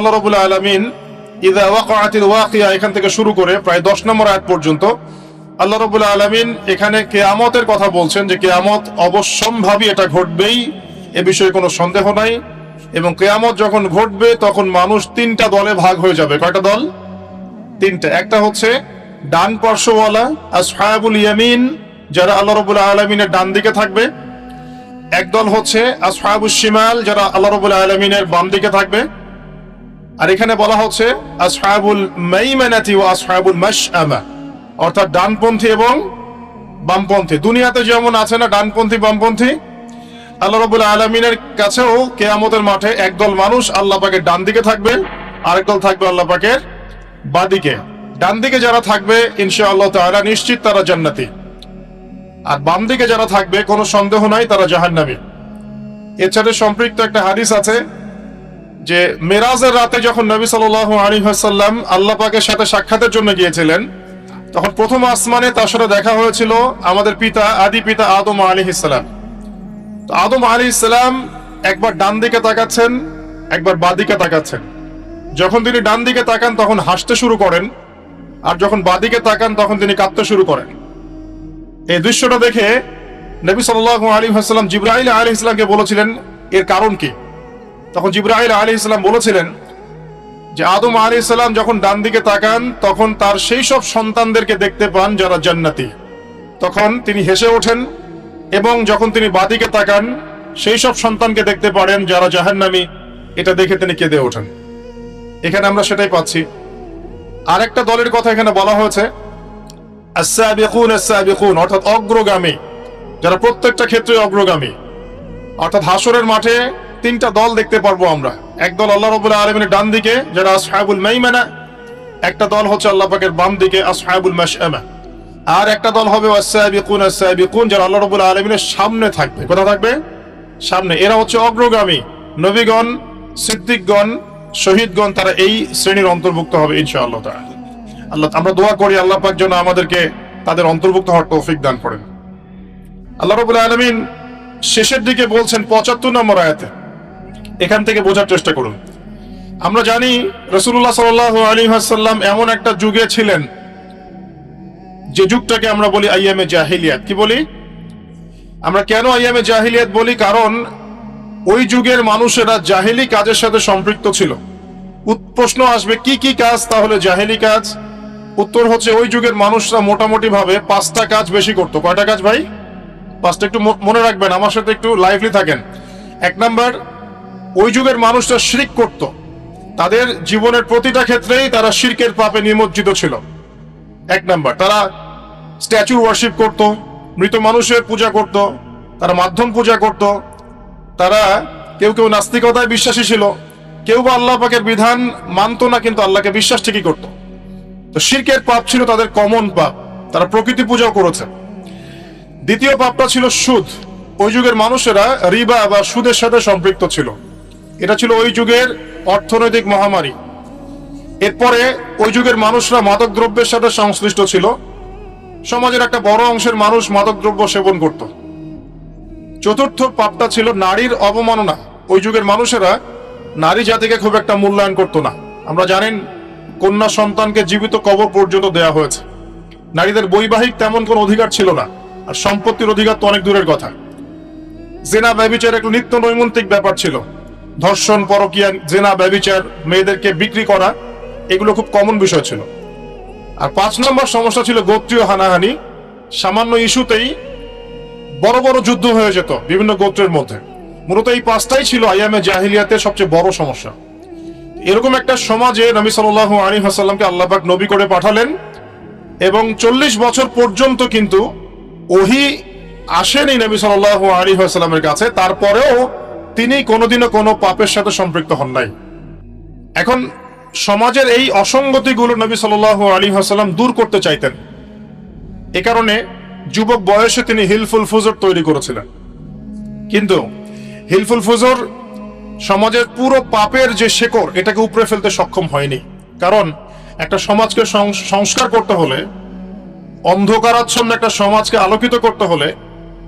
আল্লাহ রবুল আলমিন ইদা ওয়াকাতিল ওয়াকিয়া এখান থেকে শুরু করে প্রায় দশ নম্বর আয়াত পর্যন্ত আল্লাহ রবুল আলমিন এখানে কেয়ামতের কথা বলছেন যে কেয়ামত অবশ্যম্ভাবী এটা ঘটবেই, এ বিষয়ে কোনো সন্দেহ নাই এবং কেয়ামত যখন ঘটবে তখন মানুষ তিনটা দলে ভাগ হয়ে যাবে। কয়টা দল? তিনটা। একটা হচ্ছে ডান পার্শ্বওয়ালা, আসহাবুল ইয়ামিন, যারা আল্লাহ রবুল আলমিনের ডান দিকে থাকবে। একদল হচ্ছে আসহাবুল শিমাল, যারা আল্লাহ রবুল আলমিনের বাম দিকে থাকবে। আর এখানে বলা হচ্ছে আসহাবুল মাইমানাতি ও আসহাবুল মাশআমা। অর্থাৎ ডানপন্থী এবং বামপন্থী। দুনিয়াতে যেমন আছে না ডানপন্থী, বামপন্থী, আল্লাহ রবুল আলমিনের কাছেও কেয়ামতের মাঠে একদল মানুষ আল্লাহ পাকের ডান দিকে থাকবে, আরেক দল থাকবে আল্লাহ পাকের বাদিকে ডান দিকে যারা থাকবে ইনশা আল্লাহ তাআলা নিশ্চিত তারা জান্নাতি। আর বাম দিকে যারা থাকবে, কোনো সন্দেহ নাই, তারা জাহান্নামী। এছাড়া সম্পৃক্ত একটা হাদিস আছে যে মেরাজের রাতে যখন নবী সাল্লাল্লাহু আলাইহি ওয়াসাল্লাম আল্লাহ পাকের সাথে সাক্ষাতের জন্য গিয়েছিলেন, তখন প্রথম আসমানে তার সাথে দেখা হয়েছিল আমাদের পিতা, আদি পিতা আদম আলাইহিস সালাম। তো আদম আলাইহিস ইসলাম একবার ডান দিকে তাকাচ্ছেন, একবার বাঁ দিকে তাকাচ্ছেন। যখন তিনি ডান দিকে তাকান, তখন হাসতে শুরু করেন, আর যখন বাদিকে তাকান, তখন তিনি কাঁদতে শুরু করেন। এই দৃশ্যটা দেখে নবী সাল্লাল্লাহু আলাইহি ওয়াসাল্লাম জিব্রাইল আলাইহিস সালামকে বলেছিলেন, এর কারণ কি? তখন জিব্রাইল আলী ইসলাম বলেছিলেন যে আদম আলাইহিস সালাম যখন ডান দিকে তাকান, তখন তার সেই সব সন্তানদেরকে দেখতে পান যারা জান্নাতি। তখন তিনি হেসে ওঠেন এবং যখন তিনি বাদিকে তাকান, সেই সব সন্তানকে দেখতে পারেন যারা জাহান্নামী। এটা দেখে তিনি কেঁদে ওঠেন। এখানে আমরা সেটাই পাচ্ছি। আরেকটা দলের কথা এখানে বলা হয়েছে অর্থাৎ অগ্রগামী। যারা প্রত্যেকটা ক্ষেত্রে অগ্রগামী। অর্থাৎ হাসরের মাঠে তিনটা দল দেখতে পারব আমরা। এক দল আল্লাহ রাব্বুল আলামিনের ডান দিকে যারা আসহাবুল মাইমানা, একটা দল হচ্ছে আল্লাহ পাকের বাম দিকে, আসহাবুল মাশআমা। আর একটা দল হবে আস-সাবিকুন আস-সাবিকুন যারা আল্লাহ রাব্বুল আলামিনের সামনে থাকবে। কোথা থাকবে? সামনে। এরা হচ্ছে অগ্রগামী। নবীগণ, সিদ্দিকগণ, শহীদগণ, তারা এই শ্রেণির অন্তর্ভুক্ত হবে ইনশাআল্লাহ তাআলা। আল্লাহ, আমরা দোয়া করি আল্লাহ পাক যেন আমাদেরকে তাদের অন্তর্ভুক্ত হওয়ার তৌফিক দান করেন। আল্লাহ রাব্বুল আলামিন শেষের দিকে বলছেন পঁচাত্তর নম্বর আয়াতে এখান থেকে বোঝার চেষ্টা করুন। আমরা জানি রসুল্লাহ সাল আলী হাসাল্লাম এমন একটা যুগে ছিলেন, যে যুগটাকে আমরা বলি আইয়ামে জাহিলিয়াত। কি বলি? আমরা কেন আইয়ামে জাহিলিয়াত বলি? কারণ ওই যুগের মানুষেরা জাহেলি কাজের সাথে সম্পৃক্ত ছিল। প্রশ্ন আসবে, কি কি কাজ? তাহলে জাহেলি কাজ। উত্তর হচ্ছে ওই যুগের মানুষরা মোটামুটি ভাবে পাঁচটা কাজ বেশি করতো। কয়টা কাজ ভাই? পাঁচটা একটু মনে রাখবেন, আমার সাথে একটু লাইভলি থাকেন। এক নাম্বার ওই যুগের মানুষরা শিরিক করত। তাদের জীবনের প্রতিটা ক্ষেত্রেই তারা শিরকের পাপে নিমজ্জিত ছিল। এক নাম্বার, তারা স্ট্যাচু ওয়ার্শিপ করত, মৃত মানুষের পূজা করত, তারা মাধ্যম পূজা করত। তারা কেউ কেউ নাস্তিকতায় বিশ্বাসী ছিল, কেউ বা আল্লাহ পাকের বিধান মানতো না, কিন্তু আল্লাহকে বিশ্বাস ঠিকই করত। তো শিরকের পাপ ছিল তাদের কমন পাপ, তারা প্রকৃতি পূজাও করেছে। দ্বিতীয় পাপটা ছিল সুদ। ওই যুগের মানুষেরা রিবা বা সুদের সাথে সম্পৃক্ত ছিল। এটা ছিল ওই যুগের অর্থনৈতিক মহামারী। এরপরে ওই যুগের মানুষরা মাদক দ্রব্যের সাথে সংশ্লিষ্ট ছিল। সমাজের একটা বড় অংশের মানুষ মাদক দ্রব্য সেবন করত। চতুর্থ পাপটা ছিল নারীর অবমাননা। ওই যুগের মানুষেরা নারী জাতিকে খুব একটা মূল্যায়ন করত না। আমরা জানেন, কন্যা সন্তানকে জীবিত কবর পর্যন্ত দেয়া হয়েছে। নারীদের বৈবাহিক তেমন কোনো অধিকার ছিল না, আর সম্পত্তির অধিকার তো অনেক দূরের কথা। জেনা ব্যবিচার একটা নিত্য নৈমন্তিক ব্যাপার ছিল। ধর্ষণ, পরকিয়া, জেনা, ব্যবিচার, মেয়েদেরকে বিক্রি করা, এগুলো খুব কমন বিষয় ছিল। আর পাঁচ নম্বর সমস্যা ছিল গোত্রীয় হানাহানি। সামান্য ইস্যুতেই বড় বড় যুদ্ধ হয়ে যেত বিভিন্ন গোত্রের মধ্যে। মূলত এই পাঁচটাই ছিল আইয়ামে জাহিলিয়াতের সবচেয়ে বড় সমস্যা। এরকম একটা সমাজে নবী সাল্লাল্লাহু আলাইহি ওয়াসাল্লামকে আল্লাহ পাক নবী করে পাঠালেন এবং চল্লিশ বছর পর্যন্ত কিন্তু ওহি আসেনি নবী সাল্লাল্লাহু আলাইহি ওয়াসাল্লামের কাছে। তারপরেও তিনি কোনোদিনও কোনো পাপের সাথে সম্পৃক্ত হন নাই। এখন সমাজের এই অসঙ্গতিগুলো নবী সাল্লাল্লাহু আলাইহি ওয়াসাল্লাম দূর করতে চাইতেন। এ কারণে যুবক বয়সে তিনি হিলফুল ফুজর তৈরি করেছিলেন। কিন্তু হিলফুল ফুজর সমাজের পুরো পাপের যে শেকড়, এটাকে উপড়ে ফেলতে সক্ষম হয়নি। কারণ একটা সমাজকে সংস্কার করতে হলে, অন্ধকারাচ্ছন্ন একটা সমাজকে আলোকিত করতে হলে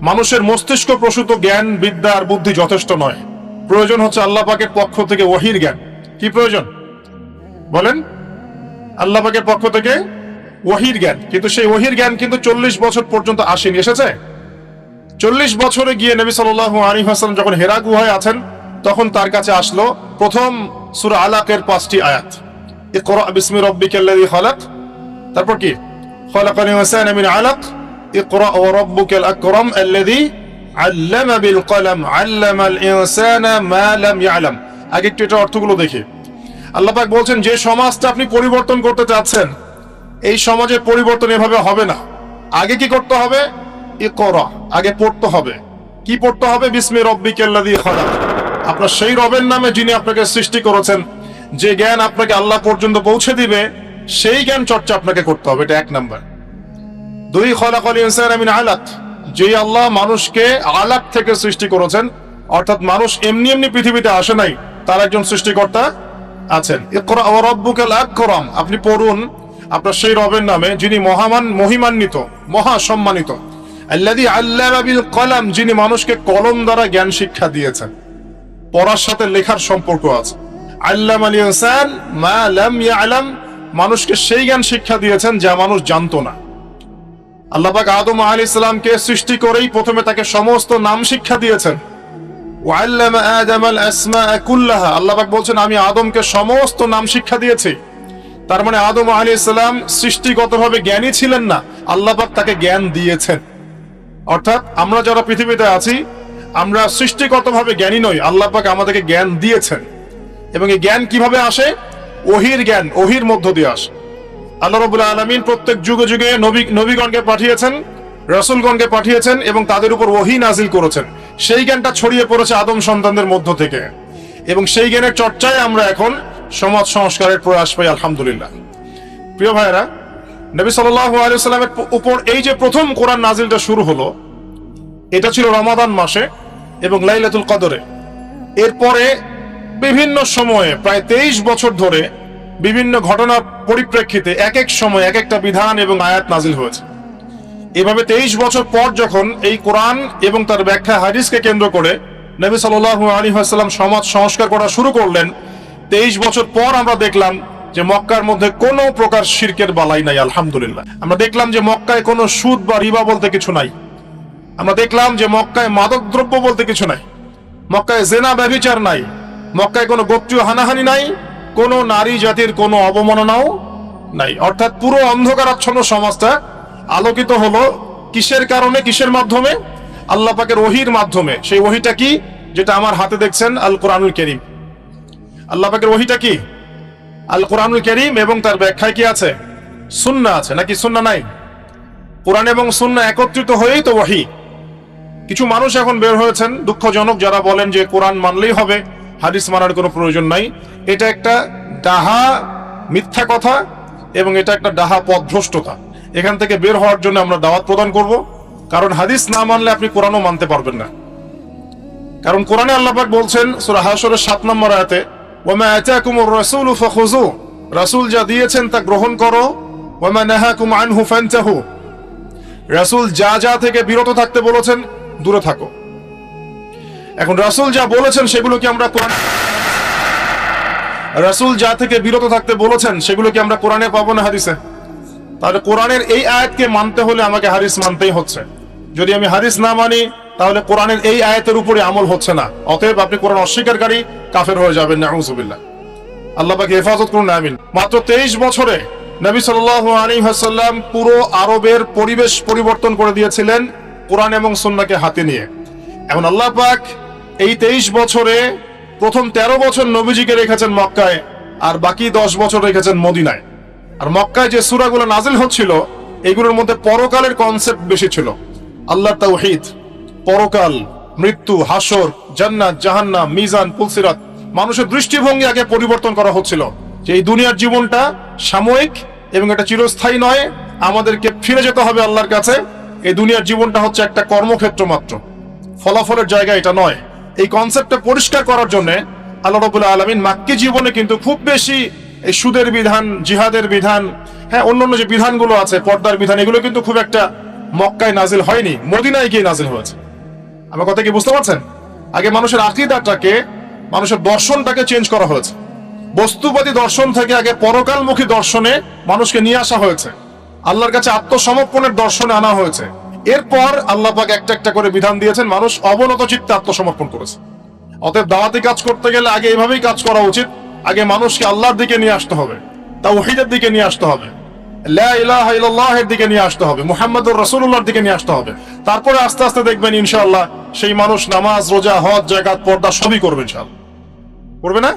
মানুষের মস্তিষ্ক প্রসূত জ্ঞান, বিদ্যা আর বুদ্ধি যথেষ্ট নয়। প্রয়োজন হচ্ছে আল্লাহ পাকের পক্ষ থেকে ওহির জ্ঞান। কি প্রয়োজন? বলেন। আল্লাহ পাকের পক্ষ থেকে ওহির জ্ঞান। কিন্তু সেই ওহির জ্ঞান কিন্তু চল্লিশ বছর পর্যন্ত আসেনি। এসেছে? চল্লিশ বছরে গিয়ে নবী সাল্লাহ আলী হাসান যখন হেরা গুহায় আছেন, তখন তার কাছে আসলো প্রথম সুরা আলাকের পাঁচটি আয়াত। তারপর কি? মিন আলাক। রাব্বুকাল আকরাম আল্লাযী আল্লামা বিল কলম আল্লামাল ইনসানা মা লাম ইয়ালাম আগে একটু এটা অর্থগুলো দেখি। আল্লাহ পাক বলছেন, যে সমাজটা আপনি পরিবর্তন করতে চাচ্ছেন, এই সমাজে পরিবর্তন এভাবে হবে না। আগে কি করতে হবে? ইকরা, আগে পড়তে হবে। কি পড়তে হবে? বিসমি রব্বিকাল্লাযী খালাক। আপনার সেই রবের নামে যিনি আপনাকে সৃষ্টি করেছেন, যে জ্ঞান আপনাকে আল্লাহ পর্যন্ত পৌঁছে দিবে, সেই জ্ঞান চর্চা আপনাকে করতে হবে। এটা এক নাম্বার। দুই খলাকল ইনসান মিন আলাক। যে আল্লাহ মানুষকে আলাক থেকে সৃষ্টি করেছেন, অর্থাৎ মানুষ এমনি এমনি পৃথিবীতে আসে নাই, তার একজন সৃষ্টিকর্তা আছেন। আকরাম, আপনি পড়ুন, আপনার সেই রবের নামে, যিনি মহামান, মহিমান্বিত মহা সম্মানিত আল্লাযী আল্লামা বিল কলম, যিনি মানুষকে কলম দ্বারা জ্ঞান শিক্ষা দিয়েছেন। পড়ার সাথে লেখার সম্পর্ক আছে। আল্লাম আল ইনসান মা লাম ইয়ালাম, মানুষকে সেই জ্ঞান শিক্ষা দিয়েছেন যা মানুষ জানতো না। আল্লাহ পাক আদম আলী ইসলামকে সৃষ্টি করেই প্রথমে তাকে সমস্ত নাম শিক্ষা দিয়েছেন। ওয়াল্লামা আদম আল আসমা কুল্লাহা। আল্লাহ পাক বলছেন, আমি আদমকে সমস্ত নাম শিক্ষা দিয়েছি। তার মানে আদম আলী ইসলাম সৃষ্টিগতভাবে জ্ঞানী ছিলেন না। আল্লাহ পাক তাকে জ্ঞান দিয়েছেন। অর্থাৎ আমরা যারা পৃথিবীতে আছি, আমরা সৃষ্টিগতভাবে জ্ঞানী নই। আল্লাহ পাক আমাদেরকে জ্ঞান দিয়েছেন। এবং এই জ্ঞান কীভাবে আসে? ওহির জ্ঞান, ওহির মধ্য দিয়ে আসে। আল্লাহ রবুল্লা আলমিন প্রত্যেক যুগে যুগে নবী, নবীগণকে পাঠিয়েছেন, রসুলগণকে পাঠিয়েছেন এবং তাদের উপর ওহি নাজিল করেছেন। সেই জ্ঞানটা ছড়িয়ে পড়েছে আদম সন্তানদের মধ্য থেকে। এবং সেই জ্ঞানের চর্চায় আমরা এখন সমাজ সংস্কারের প্রয়াস পাই, আলহামদুলিল্লাহ। প্রিয় ভাইরা নবী সাল্লাহ উপর এই যে প্রথম কোরআন নাজিলটা শুরু হলো, এটা ছিল রমাদান মাসে এবং লাইলাতুল কদরে। এরপরে বিভিন্ন সময়ে, প্রায় তেইশ বছর ধরে বিভিন্ন ঘটনার পরিপ্রেক্ষিতে এক এক সময় এক একটা বিধান এবং আয়াত নাজিল হয়েছে। এভাবে তেইশ বছর পর যখন এই কোরআন এবং তার ব্যাখ্যা হাদিসকে কেন্দ্র করে নবী সাল্লাল্লাহু আলী হাসাল্লাম সমাজ সংস্কার করা শুরু করলেন, তেইশ বছর পর আমরা দেখলাম যে মক্কার মধ্যে কোনো প্রকার শিরকের বালাই নাই, আলহামদুলিল্লাহ। আমরা দেখলাম যে মক্কায় কোনো সুদ বা রিবা বলতে কিছু নাই। আমরা দেখলাম যে মক্কায় মাদক দ্রব্য বলতে কিছু নাই। মক্কায় জেনা, ব্যভিচার নাই। মক্কায় কোনো গোপ্তীয় হানাহানি নাই। কোনো নারী জাতির কোনো অবমাননাও নাই। অর্থাৎ পুরো অন্ধকারাচ্ছন্ন সমাজটা আলোকিত হলো কিসের কারণে, কিসের মাধ্যমে? আল্লাহ পাকের ওহির মাধ্যমে। সেই ওহিটা কি? যেটা আমার হাতে দেখছেন আল কোরআনুল করিম। আল্লাহ পাকের ওহিটা কি? আল কোরআনুল করিম এবং তার ব্যাখ্যায় কি আছে? সুন্না আছে, নাকি সুন্না নাই? কোরআন এবং সুন্না একত্রিত হয়েই তো ওহি। কিছু মানুষ এখন বের হয়েছেন দুঃখজনক যারা বলেন যে কোরআন মানলেই হবে। হাদিস মানার কোনো প্রয়োজন নাই। এটা একটা ডাহা মিথ্যা কথা এবং এটা একটা ডাহা পথভ্রষ্টতা এখান থেকে বের হওয়ার জন্য আমরা দাওয়াত প্রদান করব। কারণ হাদিস না মানলে আপনি কোরআনও মানতে পারবেন না। কারণ কোরআনে আল্লাপাক বলছেন, সূরা হাশরের 7 নম্বর আয়াতে, ওয়ামা আতাকুমুর রাসূলু ফাখুযু রাসূল যা দিয়েছেন তা গ্রহণ করো। ওয়ামা নাহাকুম আনহু ফান্তাহু। রাসূল যা যা থেকে বিরত থাকতে বলেছেন, দূরে থাকো। এখন রাসূল যা বলেছেন সেগুলো কি আমরা কোরআন রাসূল যা থেকে বিরত থাকতে বলেছেন সেগুলো কি আমরা কোরআনে পাবো না হাদিসে? তাহলে কোরআনের এই আয়াতকে মানতে হলে আমাকে হাদিস মানতেই হচ্ছে। যদি আমি হাদিস না মানি, তাহলে কোরআনের এই আয়াতের উপরে আমল হচ্ছে না। অতএব আপনি কোরআন অস্বীকারী, কাফের হয়ে যাবেন না আউযুবিল্লাহ আল্লাহ পাকে হেফাজত করুন, আমিন। মাত্র তেইশ বছরে নবী সাল্লাল্লাহু আলাইহি ওয়াসাল্লাম পুরো আরবের পরিবেশ পরিবর্তন করে দিয়েছিলেন কোরআন এবং সুন্নাহকে হাতে নিয়ে। এখন আল্লাহ পাক এই তেইশ বছরে প্রথম তেরো বছর নবীজিকে রেখেছেন মক্কায়, আর বাকি দশ বছর রেখেছেন মদিনায়। আর মক্কায় যে সুরাগুলো নাজিল হচ্ছিল, এগুলোর মধ্যে পরকালের কনসেপ্ট বেশি ছিল। আল্লাহ তাওহীদ, পরকাল, মৃত্যু হাসর জান্নাত জাহান্না মিজান পুলসিরাত মানুষের দৃষ্টিভঙ্গি আগে পরিবর্তন করা হচ্ছিল। যে এই দুনিয়ার জীবনটা সাময়িক এবং এটা চিরস্থায়ী নয়, আমাদেরকে ফিরে যেতে হবে আল্লাহর কাছে। এই দুনিয়ার জীবনটা হচ্ছে একটা কর্মক্ষেত্র মাত্র। ফলাফলের জায়গা এটা নয়। এই কনসেপ্টটা পরিষ্কার করার জন্য আল্লাহ রবুল্লা আলমিন মাক্কি জীবনে কিন্তু খুব বেশি এই সুদের বিধান, জিহাদের বিধান হ্যাঁ অন্যান্য যে বিধানগুলো আছে, পর্দার বিধান, এগুলো কিন্তু খুব একটা মক্কায় নাজিল হয়নি, মদিনায় গিয়ে নাজিল হয়েছে। আমার কথা কি বুঝতে পারছেন? আগে মানুষের আকিদাটাকে, মানুষের দর্শনটাকে চেঞ্জ করা হয়েছে। বস্তুবাদী দর্শন থেকে আগে পরকালমুখী দর্শনে মানুষকে নিয়ে আসা হয়েছে। আল্লাহর কাছে আত্মসমর্পণের দর্শনে আনা হয়েছে। এরপর আল্লাহ পাক একটা একটা করে বিধান দিয়েছেন, মানুষ অবনত চিত্তে আত্মসমর্পণ করেছে। অতএব দাওয়াতি কাজ করতে গেলে আগে এইভাবেই কাজ করা উচিত, আগে মানুষকে আল্লাহর দিকে নিয়ে আসতে হবে, তাওহীদের দিকে নিয়ে আসতে হবে ইল্লাল্লাহের দিকে নিয়ে আসতে হবে রাসূলুল্লাহর দিকে নিয়ে আসতে হবে। তারপরে আস্তে আস্তে দেখবেন ইনশাআল্লাহ সেই মানুষ নামাজ, রোজা, হজ জাকাত পর্দা সবই করবে ইনশাআল্লাহ। করবে না?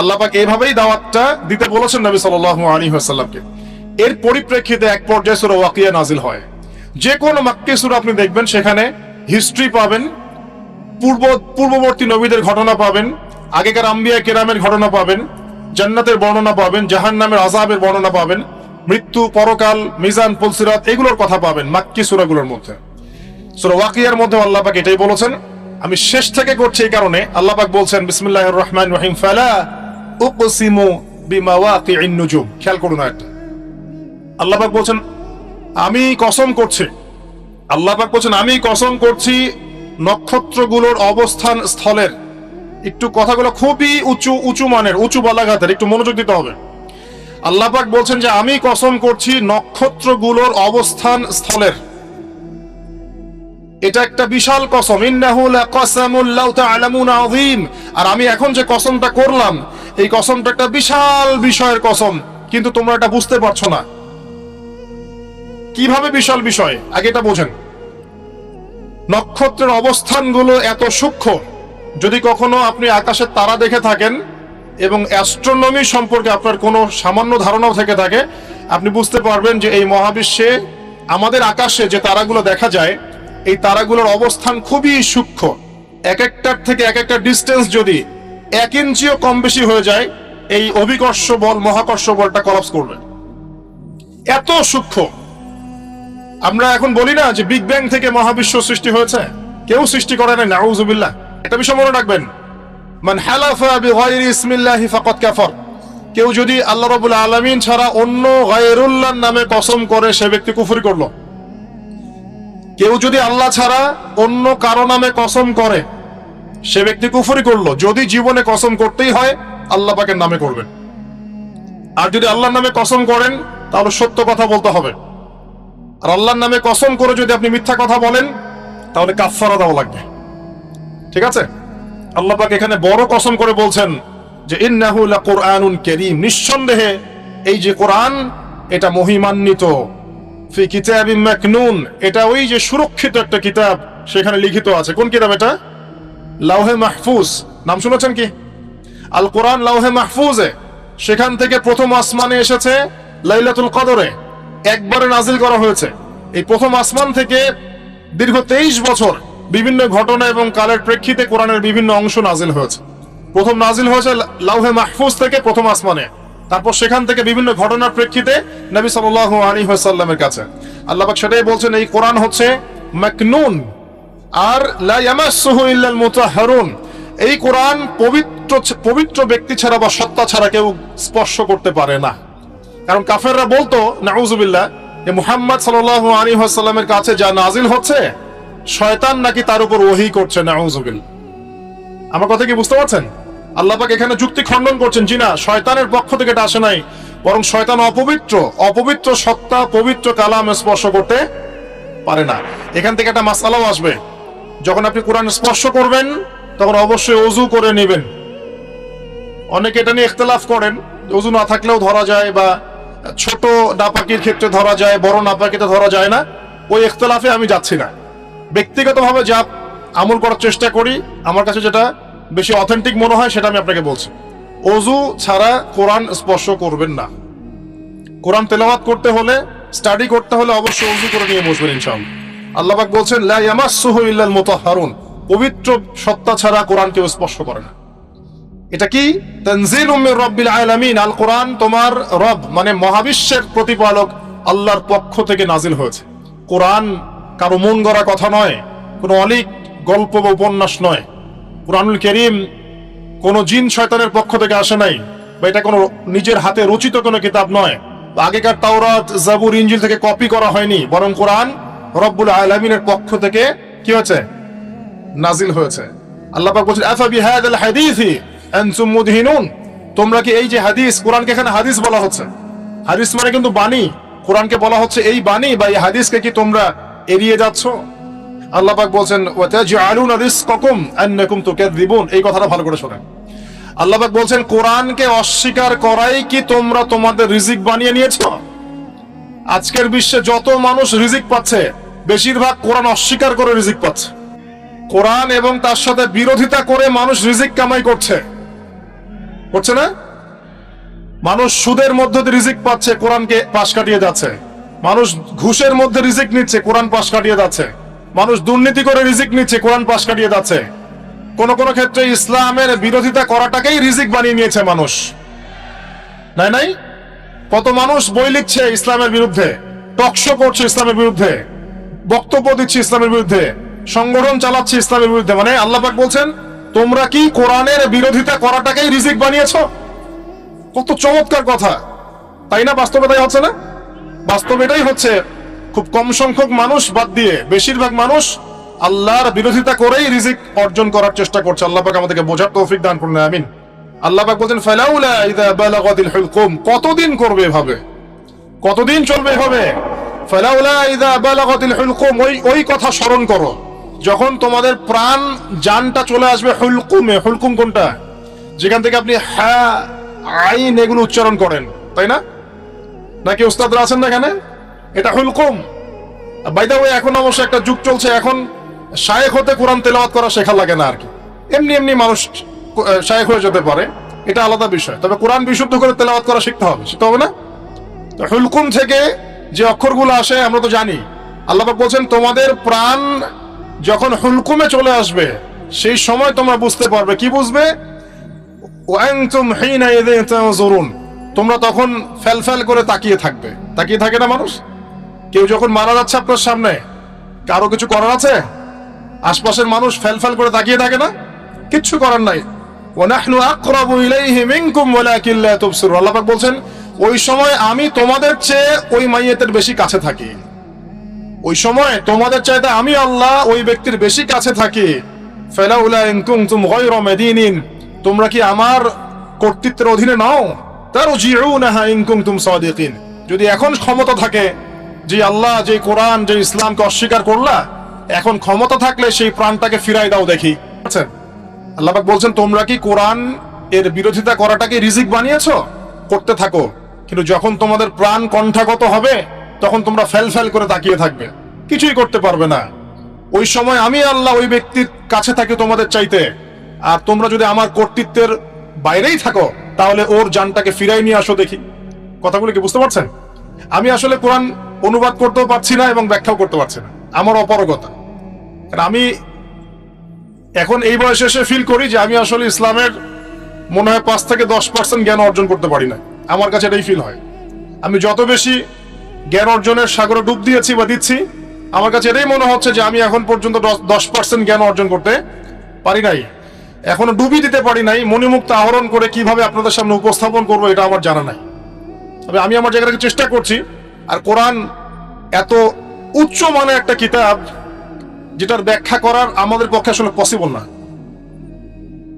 আল্লাহ পাক এইভাবেই দাওয়াতটা দিতে বলেছেন নবী সাল্লাল্লাহু আলাইহি ওয়াসাল্লামকে। এর পরিপ্রেক্ষিতে এক পর্যায়ে সূরা ওয়াকিয়া নাজিল হয়। যে কোনো মাক্কি সূরা আপনি দেখবেন, সেখানে হিস্ট্রি পাবেন, পূর্ব, পূর্ববর্তী নবীদের ঘটনা পাবেন, আগেকার আম্বিয়া কেরামের ঘটনা পাবেন, জান্নাতের বর্ণনা পাবেন জাহান নামের আজাবের বর্ণনা পাবেন, মৃত্যু, পরকাল, মিজান পুলসিরাত এগুলোর কথা পাবেন মাক্কি সুরাগুলোর মধ্যে। সুরা ওয়াকিয়ার মধ্যে আল্লাহ পাক এটাই বলেছেন, আমি শেষ থেকে করছি এই কারণে, আল্লাহ পাক বলছেন, বিসমিল্লাহির রহমান রহিম, ফালা উকসিমু বিমাওয়াকিন নুজুম। খেয়াল করুন একটা আল্লাহ পাক বলছেন আমি কসম করছি। আল্লাহ পাক বলছেন, আমি কসম করছি নক্ষত্রগুলোর অবস্থান স্থলের। একটু কথাগুলো খুবই উঁচু উঁচু মানের, উঁচু বালাঘাতের, একটু মনোযোগ দিতে হবে। আল্লাহ পাক বলছেন যে, আমি কসম করছি নক্ষত্রগুলোর অবস্থান স্থলের। এটা একটা বিশাল কসম। আযীম। আর আমি এখন যে কসমটা করলাম, এই কসমটা একটা বিশাল বিষয়ের কসম। কিন্তু তোমরা এটা বুঝতে পারছ না। কীভাবে বিশাল বিষয়? আগে এটা বোঝেন। নক্ষত্রের অবস্থানগুলো এত সূক্ষ্ম, যদি কখনো আপনি আকাশের তারা দেখে থাকেন এবং অ্যাস্ট্রোনমি সম্পর্কে আপনার কোনো সামান্য ধারণাও থেকে থাকে, আপনি বুঝতে পারবেন যে এই মহাবিশ্বে আমাদের আকাশে যে তারাগুলো দেখা যায়, এই তারাগুলোর অবস্থান খুবই সূক্ষ্ম। এক একটার থেকে এক একটা ডিস্টেন্স যদি এক ইঞ্চিও কম বেশি হয়ে যায়, এই অভিকর্ষ বল, মহাকর্ষ বলটা কলাপস করবে। এত সূক্ষ্ম। আমরা এখন বলি না যে বিগ ব্যাং থেকে মহাবিশ্ব সৃষ্টি হয়েছে। কেউ সৃষ্টি করে নাই, নাউজুবিল্লাহ। একটা বিষয় মনে রাখবেন। মান হালাফা বিগাইরি ইসমিল্লাহি ফাকাদ কাফার। কেউ যদি আল্লাহ রাব্বুল আলামিন ছাড়া অন্য গায়রুল্লাহর নামে কসম করে সে ব্যক্তি কুফরি করল। কেউ যদি আল্লাহ ছাড়া অন্য কারও নামে কসম করে সে ব্যক্তি কুফরি করল, যদি জীবনে কসম করতেই হয়, আল্লাহ পাকের নামে করবেন। আর যদি আল্লাহর নামে কসম করেন, তাহলে সত্য কথা বলতে হবে। আর আল্লাহর নামে কসম করে যদি আপনি মিথ্যা কথা বলেন, তাহলে কাফারা দেওয়া লাগবে। ঠিক আছে? আল্লাহ পাক এখানে বড় কসম করে বলছেন যে, ইন্নাহু লাকুরআনুন কারীম। নিঃসন্দেহে এই যে কোরআন, এটা মহিমান্বিত। ফি কিতাবিম মাকনুন, এটা ওই যে সুরক্ষিত একটা কিতাব, সেখানে লিখিত আছে। কোন কিতাব এটা? লাউহে মাহফুজ। নাম শুনেছেন কি? আল কোরআন লাউহে মাহফুজে। সেখান থেকে প্রথম আসমানে এসেছে লাইলাতুল কদরে। একবারে নাজিল করা হয়েছে। এই প্রথম আসমান থেকে দীর্ঘ তেইশ বছর বিভিন্ন ঘটনা এবং কালের প্রেক্ষিতে কোরআনের বিভিন্ন অংশ নাজিল হয়েছে। প্রথম নাজিল হয়েছে লাউহে মাহফুজ থেকে প্রথম আসমানে। তারপর সেখান থেকে বিভিন্ন ঘটনার প্রেক্ষিতে নবী সাল্লাল্লাহু আলাইহি ওয়াসাল্লামের কাছে। আল্লাহ সেটাই বলছেন, এই কোরআন হচ্ছে মাকনুন আর ইল্লাল এই কোরআন পবিত্র পবিত্র ব্যক্তি ছাড়া বা সত্তা ছাড়া কেউ স্পর্শ করতে পারে না। কারণ কাফেররা বলতো, নাউজুবিল্লাহ, যে মুহাম্মদ সাল্লাল্লাহু আলাইহি ওয়াসাল্লামের কাছে যা নাজিল হচ্ছে, শয়তান নাকি তার উপর ওহী করছে, নাউজুবিল্লাহ। আমার কথা কি বুঝতে পারছেন? আল্লাহ পাক এখানে যুক্তি খণ্ডন করছেন, জি না, শয়তানের পক্ষ থেকে এটা আসে নাই, বরং শয়তান অপবিত্র অপবিত্র সত্তা, পবিত্র কালাম স্পর্শ করতে পারে না। এখান থেকে একটা মাসালাও আসবে। যখন আপনি কোরআন স্পর্শ করবেন, তখন অবশ্যই অজু করে নেবেন। অনেকে এটা নিয়ে ইখতলাফ করেন, অজু না থাকলেও ধরা যায় বা ছোট নাপাকির ক্ষেত্রে ধরা যায়, বড় নাপাকিতে ধরা যায় না। ওই ইখতলাফে আমি যাচ্ছি না। ব্যক্তিগতভাবে যা আমল করার চেষ্টা করি, আমার কাছে যেটা বেশি অথেন্টিক মনে হয়, সেটা আমি আপনাকে বলছি। অজু ছাড়া কোরআন স্পর্শ করবেন না। কোরআন তেলাওয়াত করতে হলে স্টাডি করতে হলে অবশ্যই অজু করে নিয়ে বসবেন, ইনশাআল্লাহ। আল্লাহ পাক বলছেন, লা ইয়ামাসসুহু ইল্লাল মুতাহহারুন পবিত্র সত্তা ছাড়া কোরআন কেউ স্পর্শ করে না। এটা কি? তানজিলুম মির রাব্বিল আলামিন। আল কোরআন তোমার রব মানে মহাবিশ্বের প্রতিপালক আল্লাহর পক্ষ থেকে নাজিল হয়েছে। কোরআন কারও মন গড়া কথা নয়, কোনো অলিক গল্প বা উপন্যাস নয়। কোরআনুল করিম কোনো জিন শয়তানের পক্ষ থেকে আসে নাই, বা এটা কোনো নিজের হাতে রচিত কোনো কিতাব নয়। আগেকার তাওরাত, জাবুর ইঞ্জিল থেকে কপি করা হয়নি, বরং কোরআন রব্বুল আলামিনের পক্ষ থেকে কি হয়েছে? নাজিল হয়েছে। আল্লাহ বলছেন, আফা বিহাদাল হাদিসি? তোমরা কি এই যে হাদিস, কোরআনকে এখানে হাদিস বলা হচ্ছে? হাদিস মানে কিন্তু বাণী। কোরআনকে বলা হচ্ছে এই বাণী বা এই হাদিসকে কি তোমরা এড়িয়ে যাচ্ছ? আল্লাহ পাক বলছেন এই কথাটা ভালো করে শোনেন। আল্লাহ পাক বলছেন, কোরআনকে অস্বীকার করাই কি তোমরা তোমাদের রিজিক বানিয়ে নিয়েছো? আজকের বিশ্বে যত মানুষ রিজিক পাচ্ছে, বেশিরভাগ কোরআন অস্বীকার করে রিজিক পাচ্ছে। কোরআন এবং তার সাথে বিরোধিতা করে মানুষ রিজিক কামাই করছে। করছে না? মানুষ সুদের মধ্যে রিজিক পাচ্ছে, কোরআনকে পাশ কাটিয়ে যাচ্ছে। মানুষ ঘুষের মধ্যে রিজিক নিচ্ছে, কোরআন পাশ কাটিয়ে যাচ্ছে। মানুষ দুর্নীতি করে রিজিক নিচ্ছে, কোরআন পাশ কাটিয়ে যাচ্ছে। কোন কোন ক্ষেত্রে ইসলামের বিরোধিতা করাটাকেই রিজিক বানিয়ে নিয়েছে মানুষ। নাই নাই? কত মানুষ বই লিখছে ইসলামের বিরুদ্ধে টকশো করছে ইসলামের বিরুদ্ধে, বক্তব্য দিচ্ছে ইসলামের বিরুদ্ধে, সংগঠন চালাচ্ছে ইসলামের বিরুদ্ধে। মানে আল্লাহ পাক বলছেন তোমরা কি কোরআনের বিরোধিতা করাটাকেই রিজিক বানিয়েছো? কত চমৎকার কথা। তাই না বাস্তবে তাই হচ্ছে না? বাস্তবে এটাই হচ্ছে, খুব কম সংখ্যক মানুষ বাদ দিয়ে বেশিরভাগ মানুষ আল্লাহর বিরোধিতা করেই রিজিক অর্জন করার চেষ্টা করছে। আল্লাহ পাক আমাদেরকে বোঝার তৌফিক দান করুন, আমিন। আল্লাহ পাক বলছেন, ফালাউলা কতদিন করবে এভাবে? কতদিন চলবে এভাবে? ফালাউলা ইযা বালাগাতিল হুলকুম। ওই ওই কথা স্মরণ করো। যখন তোমাদের প্রাণ জানটা চলে আসবে হুলকুমে, হুলকুম কোনটা? যেখান থেকে আপনি হ্যাঁ আইন এগুলো উচ্চারণ করেন, তাই না? নাকি উস্তাদরা আছেন না এখানে? এটা হুলকুম। বাইদা ওই এখন অবশ্য একটা যুগ চলছে, এখন শায়েখ হতে কোরআন তেলাওয়াত করা শেখা লাগে না আর কি। এমনি এমনি মানুষ শায়েখ হয়ে যেতে পারে, এটা আলাদা বিষয়। তবে কোরআন বিশুদ্ধ করে তেলাওয়াত করা শিখতে হবে শিখতে হবে না? হুলকুম থেকে যে অক্ষরগুলো আসে, আমরা তো জানি। আল্লাহ বলছেন, তোমাদের প্রাণ যখন হুলকুমে চলে আসবে, সেই সময় তোমরা বুঝতে পারবে। কি বুঝবে? তোমরা তখন ফেলফেল করে তাকিয়ে থাকবে। তাকিয়ে থাকে না মানুষ? কেউ যখন মারা যাচ্ছে আপনার সামনে, কারও কিছু করার আছে? আশপাশের মানুষ ফেলফেল করে তাকিয়ে থাকে না? কিচ্ছু করার নাই। আল্লাহ বলছেন, ওই সময় আমি তোমাদের চেয়ে ওই মাইয়েতের বেশি কাছে থাকি। ওই সময় তোমাদের চাইতে আমি আল্লাহ ওই ব্যক্তির বেশি কাছে থাকি। তোমরা কি আমার কর্তৃত্বের অধীনে নাও? সাদিকিন। যদি এখন ক্ষমতা থাকে, যে আল্লাহ যে কোরআন, যে ইসলামকে অস্বীকার করলা, এখন ক্ষমতা থাকলে সেই প্রাণটাকে ফিরাই দাও দেখি। আছেন আল্লাহ পাক বলছেন, তোমরা কি কোরআন এর বিরোধিতা করাটাকে রিজিক বানিয়েছ? করতে থাকো। কিন্তু যখন তোমাদের প্রাণ কণ্ঠাগত হবে তখন তোমরা ফেল ফেল করে তাকিয়ে থাকবে। কিছুই করতে পারবে না। ওই সময় আমি আল্লাহ ওই ব্যক্তির কাছে থাকি তোমাদের চাইতে। আর তোমরা যদি আমার কর্তৃত্বের বাইরেই থাকো, তাহলে ওর জানটাকে ফিরাই নিয়ে আসো দেখি। কথাগুলো কি বুঝতে পারছেন? আমি আসলে কোরআন অনুবাদ করতেও পারছি না এবং ব্যাখ্যাও করতে পারছি না। আমার অপারগতা। আমি এখন এই বয়সে এসে ফিল করি যে আমি আসলে ইসলামের মনে হয় পাঁচ থেকে দশ পার্সেন্ট জ্ঞান অর্জন করতে পারি না। আমার কাছে এটাই ফিল হয়। আমি যত বেশি জ্ঞান অর্জনের সাগরে ডুব দিয়েছি বা দিচ্ছি। আমার কাছে এটাই মনে হচ্ছে যে আমি এখন পর্যন্ত দশ- পার্সেন্ট জ্ঞান অর্জন করতে পারি নাই। এখনও ডুবি দিতে পারি নাই, মণিমুক্ত আহরণ করে কীভাবে আপনাদের সামনে উপস্থাপন করব এটা আমার জানা নাই। তবে আমি আমার জায়গা থেকে চেষ্টা করছি, আর কোরআন এত উচ্চ মানের একটা কিতাব যেটার ব্যাখ্যা করার আমাদের পক্ষে আসলে পসিবল না।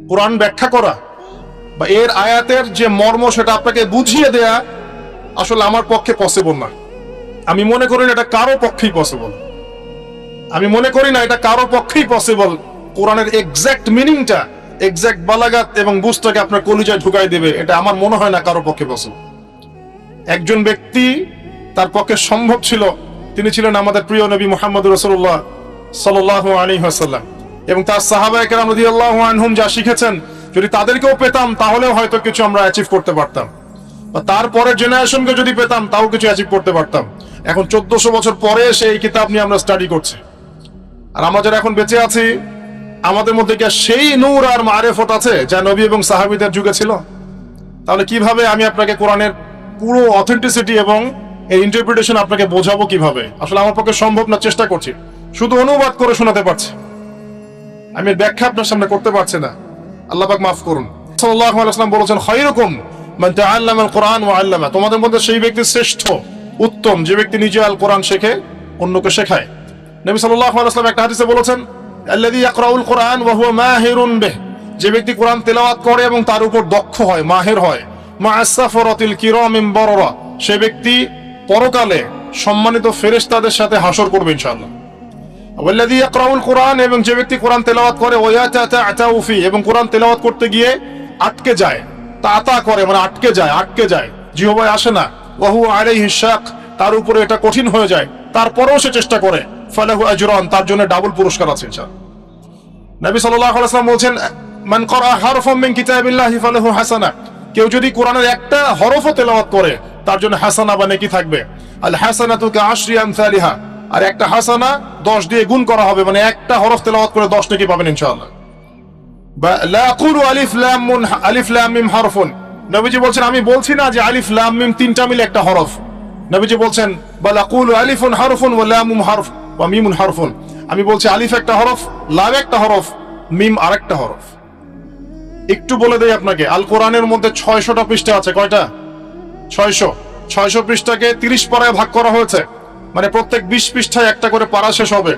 কোরআন ব্যাখ্যা করা বা এর আয়াতের যে মর্ম সেটা আপনাকে বুঝিয়ে দেয়া আসলে আমার পক্ষে পসিবল না। আমি মনে করি না এটা কারও পক্ষেই পসিবল আমি মনে করি না এটা কারও পক্ষেই পসিবল কোরআনের এক্সাক্ট মিনিংটা এক্সাক্ট বালাগাত এবং বুঝটাকে আপনার কলিজায় ঢুকাই দেবে, এটা আমার মনে হয় না কারও পক্ষে পসিবল একজন ব্যক্তি তার পক্ষে সম্ভব ছিল, তিনি ছিলেন আমাদের প্রিয় নবী মোহাম্মদ রসুল্লাহ সাল্লাহ আলী হাসাল্লাম এবং তার সাহাবাহিক রামদিয়াল্লাহ আনহুম যা শিখেছেন, যদি তাদেরকেও পেতাম, তাহলেও হয়তো কিছু আমরা অ্যাচিভ করতে পারতাম। তারপরের জেনারেশনকে যদি পেতাম, তাও কিছু অ্যাচিভ করতে পারতাম। এখন চোদ্দশো বছর পরে এসে এই কিতাব নিয়ে আমরা স্টাডি করছি। আর আমরা যারা এখন বেঁচে আছি, আমাদের মধ্যে কি সেই নূর আর মারেফত আছে যা নবী এবং সাহাবিদের যুগে ছিল? তাহলে কীভাবে আমি আপনাকে কোরআনের পুরো অথেন্টিসিটি এবং এর ইন্টারপ্রিটেশন আপনাকে বোঝাবো কীভাবে? আসলে আমার পক্ষে সম্ভব না, চেষ্টা করছি। শুধু অনুবাদ করে শোনাতে পারছি। আমি ব্যাখ্যা আপনার সামনে করতে পারছি না। আল্লাহ পাক মাফ করুন। সাল্লাল্লাহু আলাইহি ওয়াসাল্লাম বলেছেন, খায়রুকুম মান কোরআন ওয়া আল্লামা। তোমাদের মধ্যে সেই ব্যক্তি শ্রেষ্ঠ, উত্তম, যে ব্যক্তি নিজে আল কোরআন শেখে, অন্যকে শেখায়। নবী আলাইহি একটা হাদিসে বলেছেন ইয়াকরাউল কোরআন ওয়া হুয়া মাহিরুন বিহ। যে ব্যক্তি কোরআন তেলাওয়াত করে এবং তার উপর দক্ষ হয়, মাহের হয়। মা আসাফরতিল কিরমিম বড়রা সে ব্যক্তি পরকালে সম্মানিত ফেরেশতাদের সাথে হাসর করবে ইনশাআল্লাহ। ওয়াল্লাযী ইয়াকরাউল কোরআন এবং যে ব্যক্তি কোরআন তেলাওয়াত করে ওয়ায়াতাতাউ ফি এবং কোরআন তেলাওয়াত করতে গিয়ে আটকে যায় তাতা করে মানে আটকে যায় আটকে যায়। জিহবায় আসে না। ওয়াহু আলাইহি শাক, তার উপরে এটা কঠিন হয়ে যায়। তারপরেও সে চেষ্টা করে। ফালাহু আজরান, তার জন্য ডাবল পুরস্কার আছে, ইনশাআল্লাহ। নবী বলছেন, মান করা হাসানা। কেউ যদি কোরআনের একটা হরফও তেলাওয়াত করে, তার জন্য হাসানা বা নেকি থাকবে। আল হাসানাতু কাআশরি আমসালিহা। আর একটা হাসানা 10 দিয়ে গুণ করা হবে মানে একটা হরফ তেলাওয়াত করে 10 নেকি পাবেন, ইনশাআল্লাহ। নবীজি বলছেন, আমি বলছি না যে আলিফ লাম মিম তিনটা মিলে একটা হরফ। নবীজি বলছেন বাল আকুলু আলিফুন হারফুন ওয়া লামুম হারফ ওয়া মিমুন হারফুন। আমি বলছি, আলিফ একটা হরফ, লাম একটা হরফ, মিম আরেকটা হরফ। একটু বলে দেই আপনাকে, আল কোরআনের মধ্যে ছয়শটা পৃষ্ঠা আছে, কয়টা? ছয়শো। ছয়শো পৃষ্ঠাকে তিরিশ পাড়ায় ভাগ করা হয়েছে। মানে প্রত্যেক বিশ পৃষ্ঠায় একটা করে পাড়া শেষ হবে।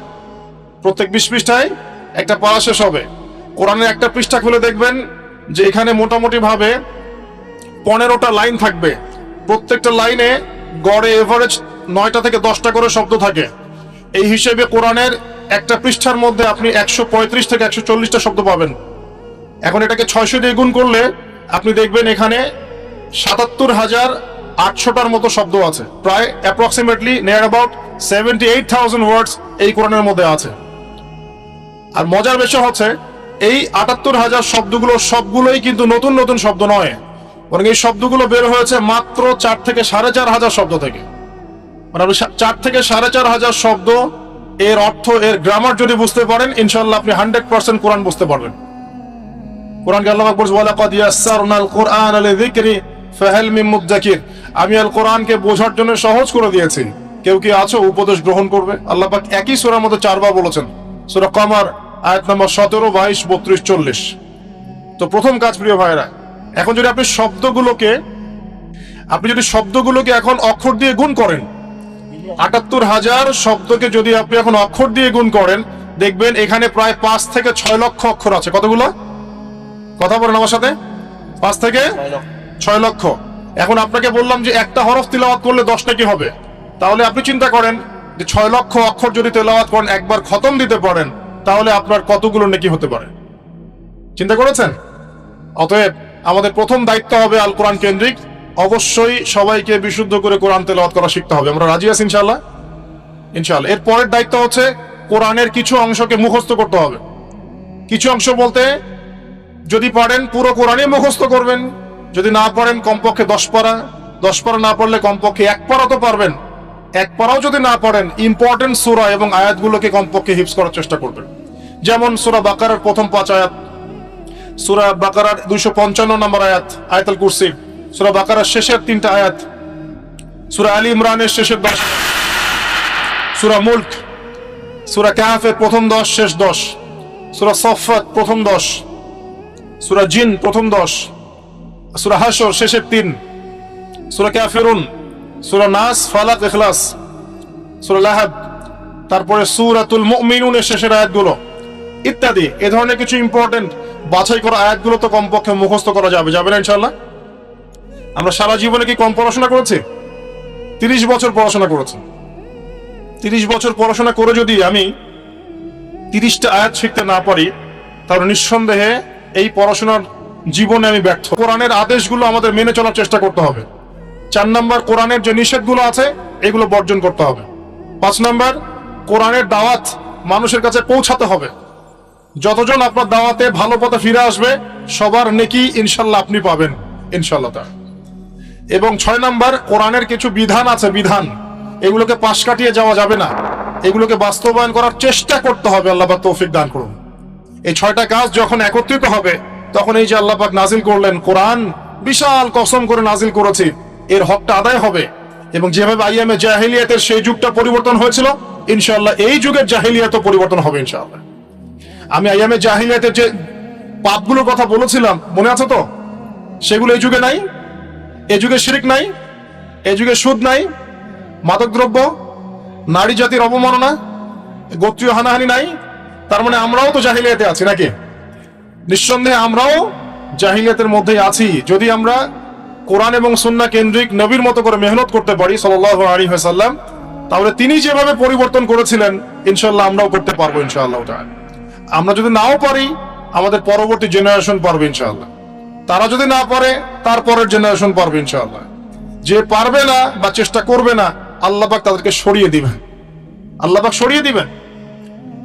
প্রত্যেক বিশ পৃষ্ঠায় একটা পাড়া শেষ হবে। কোরআনের একটা পৃষ্ঠা খুলে দেখবেন যে এখানে মোটামুটি ভাবে পনেরোটা লাইন থাকবে। প্রত্যেকটা লাইনে গড়ে এভারেজ নয়টা থেকে দশটা করে শব্দ থাকে। এই হিসেবে কোরআনের একটা পৃষ্ঠার মধ্যে আপনি একশো পঁয়ত্রিশ থেকে একশো চল্লিশটা শব্দ পাবেন। এখন এটাকে ছয়শো দিয়ে গুণ করলে আপনি দেখবেন এখানে সাতাত্তর হাজার আটশোটার মতো শব্দ আছে। প্রায় approximately near about seventy eight thousand words এই কোরআনের মধ্যে আছে। আর মজার বিষয় হচ্ছে এই আটাত্তর হাজার শব্দগুলো সবগুলোই কিন্তু নতুন নতুন শব্দ নয়। বরং এই শব্দগুলো বের হয়েছে মাত্র চার থেকে সাড়ে চার হাজার শব্দ থেকে। মানে আপনি চার থেকে সাড়ে চার হাজার শব্দ এর অর্থ, এর গ্রামার যদি বুঝতে পারেন ইনশাল্লাহ আপনি হান্ড্রেড পার্সেন্ট কোরআন বুঝতে পারবেন। কোরআনকে আমি আল কোরআনকে বোঝার জন্য সহজ করে দিয়েছি। কেউ কি আছো? উপদেশ গ্রহণ করবে। আল্লাহ একই সূরার মধ্যে চারবার বলেছেন, সূরা কমার। আয়াত নম্বর 17 22 32 40 তো প্রথম কাজ প্রিয় ভাইরা এখন যদি আপনি শব্দগুলোকে আপনি যদি শব্দগুলোকে এখন অক্ষর দিয়ে গুণ করেন আটাত্তর হাজার শব্দকে যদি আপনি এখন অক্ষর দিয়ে গুণ করেন দেখবেন এখানে প্রায় পাঁচ থেকে ছয় লক্ষ অক্ষর আছে। কতগুলো? কথা বলেন আমার সাথে। পাঁচ থেকে ছয় লক্ষ। এখন আপনাকে বললাম যে একটা হরফ তিলাওয়াত করলে দশটা কি হবে? তাহলে আপনি চিন্তা করেন যে ছয় লক্ষ অক্ষর যদি তেলাওয়াত করেন একবার খতম দিতে পারেন তাহলে আপনার কতগুলো নেকি হতে পারে? চিন্তা করেছেন? অতএব আমাদের প্রথম দায়িত্ব হবে আল কোরআন কেন্দ্রিক। অবশ্যই সবাইকে বিশুদ্ধ করে কোরআন তেলাওয়াত করা শিখতে হবে। আমরা রাজি আছি ইনশাল্লাহ ইনশাল্লাহ এর পরের দায়িত্ব হচ্ছে কোরআনের কিছু অংশকে মুখস্থ করতে হবে। কিছু অংশ বলতে, যদি পারেন পুরো কোরআনই মুখস্থ করবেন। যদি না পারেন কমপক্ষে দশ পারা। দশ পারা না পারলে কমপক্ষে এক পারা তো পারবেন। এক পারাও যদি না পারেন ইম্পর্টেন্ট সুরা এবং আয়াতগুলোকে কমপক্ষে হিপস করার চেষ্টা করবেন। যেমন সুরা বাকারার প্রথম পাঁচ আয়াত, সুরা বাকারার দুইশো পঞ্চান্ন নম্বর আয়াত, আয়াতুল কুরসি, সুরা বাকারার শেষের তিনটা আয়াত, সুরা আলী ইমরানের শেষের দশ, সুরা মুল্ক, সুরা কাহাফের প্রথম দশ, শেষ দশ, সুরা সফাত প্রথম দশ, সুরা জিন প্রথম দশ, সুরা হাসর শেষের তিন, সুরা কাফিরুন সুরা নাস, ফালাক, ইখলাস। সুরা লাহাব, তারপরে সুরাতুল মুমিনুনের শেষের আয়াতগুলো। ইত্যাদি, এ ধরনের কিছু ইম্পর্টেন্ট বাছাই করা আয়াতগুলো তো কমপক্ষে মুখস্থ করা যাবে। যাবে না ইনশাল্লাহ আমরা সারা জীবনে কি কম পড়াশোনা করেছি? তিরিশ বছর পড়াশোনা করেছি। তিরিশ বছর পড়াশোনা করে যদি আমি তিরিশটা আয়াত শিখতে না পারি, তাহলে নিঃসন্দেহে এই পড়াশোনার জীবনে আমি ব্যর্থ। কোরআনের আদেশগুলো আমাদের মেনে চলার চেষ্টা করতে হবে। চার নম্বর কোরআনের যে নিষেধগুলো আছে, এগুলো বর্জন করতে হবে। পাঁচ নম্বর, কোরআনের দাওয়াত মানুষের কাছে পৌঁছাতে হবে। যতজন আপনার দাওয়াতে ভালো পথে ফিরে আসবে, সবার নেকি ইনশাল্লাহ আপনি পাবেন, ইনশাল্লাহ এবং ছয় নম্বর, কোরআনের কিছু বিধান আছে, বিধান। এগুলোকে পাশ কাটিয়ে যাওয়া যাবে না। এগুলোকে বাস্তবায়ন করার চেষ্টা করতে হবে, আল্লাহ তৌফিক দান করুন। এই ছয়টা কাজ যখন একত্রিত হবে, তখন এই যে আল্লাহ নাজিল করলেন কোরআন, বিশাল কসম করে নাজিল করেছি। এর হকটা আদায় হবে। এবং যেভাবে আইএমএ জাহিলিয়াতের সেই যুগটা পরিবর্তন হয়েছিল ইনশাল্লাহ এই যুগের জাহিলিয়াতও পরিবর্তন হবে ইনশাআল্লাহ। আমি আইএমএ জাহিলিয়াতের যে পাপগুলোর কথা বলেছিলাম, মনে আছে তো? সেগুলো এই যুগে নাই, এ যুগে শিরিক নাই, এ যুগে সুদ নাই, মাদকদ্রব্য, নারী জাতির অবমাননা, গোত্রীয় হানাহানি নাই, তার মানে আমরাও তো জাহিলিয়াতে আছি নাকি? নিঃসন্দেহে আমরাও জাহিলিয়াতের মধ্যেই আছি। যদি আমরা কোরআন এবং সুন্না কেন্দ্রিক নবীর মতো করে মেহনত করতে পারি সাল্লাহ আলী হাসাল্লাম তাহলে তিনি যেভাবে পরিবর্তন করেছিলেন ইনশাল্লাহ আমরাও করতে পারব ইনশাআল্লাহ। আমরা যদি নাও পারি, আমাদের পরবর্তী জেনারেশন পারবে ইনশাআল্লাহ। তারা যদি না পারে, তার পরের জেনারেশন পারবে ইনশাআল্লাহ। যে পারবে না বা চেষ্টা করবে না, আল্লাহ পাক তাদেরকে সরিয়ে দিবেন। আল্লাহ পাক সরিয়ে দিবেন।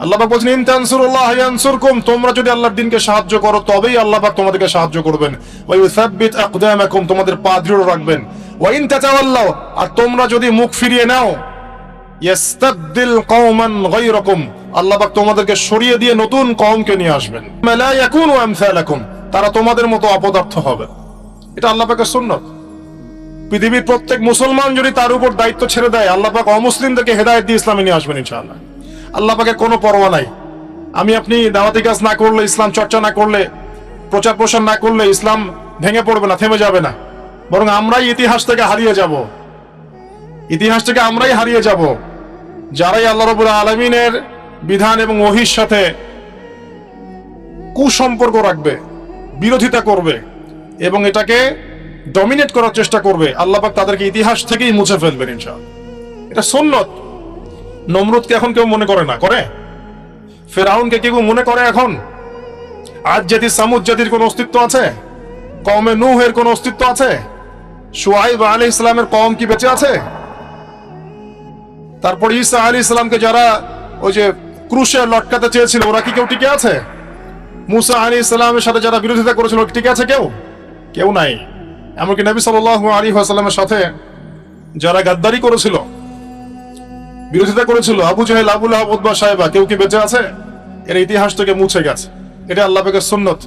আল্লাহ বলছেন, ইন তানসুরুল্লাহ ইয়ানসুরকুম তোমরা যদি আল্লাহর দিনকে সাহায্য করো, তবেই আল্লাহ পাক তোমাদেরকে সাহায্য করবেন। ওয়া ইউসাব্বিত আকদামাকুম তোমাদের পা দৃঢ় রাখবেন। ওয়া ইন তাতাওয়াল্লাও আর তোমরা যদি মুখ ফিরিয়ে নাও, ইয়াস্তাবদিল কওমান গায়রাকুম আল্লাহ পাক তোমাদেরকে সরিয়ে দিয়ে নতুন কওমকে নিয়ে আসবেন। লা ইয়াকুনু আমসালাকুম তারা তোমাদের মতো অপদার্থ হবে। এটা আল্লাহ পাকের সুন্নাত। পৃথিবীর প্রত্যেক মুসলমান যদি তার উপর দায়িত্ব ছেড়ে দেয়, আল্লাহ পাক অমুসলিমদেরকে হেদায়েত দিয়ে ইসলামে নিয়ে আসবেন ইনশাআল্লাহ। আল্লাহ পাকের কোনো পরোয়া নাই। আমি আপনি দাওয়াতি কাজ না করলে, ইসলাম চর্চা না করলে, প্রচার প্রসার না করলে ইসলাম ভেঙে পড়বে না, থেমে যাবে না। বরং আমরাই ইতিহাস থেকে হারিয়ে যাব। ইতিহাস থেকে আমরাই হারিয়ে যাব। যারাই আল্লাহ রবুল আলমিনের বিধান এবং ওহির সাথে কুসম্পর্ক রাখবে, বিরোধিতা করবে এবং এটাকে ডমিনেট করার চেষ্টা করবে আল্লাহপাক তাদেরকে ইতিহাস থেকেই মুছে ফেলবেন ইনশাআল্লাহ। এটা সুন্নত। নমরুদকে এখন কেউ মনে করে না, করে? ফেরাউনকে কেউ মনে করে এখন? আজ জাতি সামুদ জাতির কোনো অস্তিত্ব আছে? কমে নুহের কোনো অস্তিত্ব আছে? সুয়াইব আলী ইসলামের কম কি বেঁচে আছে? তারপর ঈসা আলী ইসলামকে যারা ওই যে ক্রুশে লটকাতে চেয়েছিল, ওরা কি কেউ টিকে আছে? মুসা আলী ইসলামের সাথে যারা বিরোধিতা করেছিল টিকে আছে কেউ? কেউ নাই। এমনকি নবী সাল আলী আসাল্লামের সাথে যারা গাদ্দারি করেছিল বিরোধিতা করেছিল আবু জাহেল, আবুল আহমদ বা সাহেবা। কেউ কি বেঁচে আছে? এর ইতিহাস থেকে মুছে গেছে। এটা আল্লাহ পাকের সুন্নত।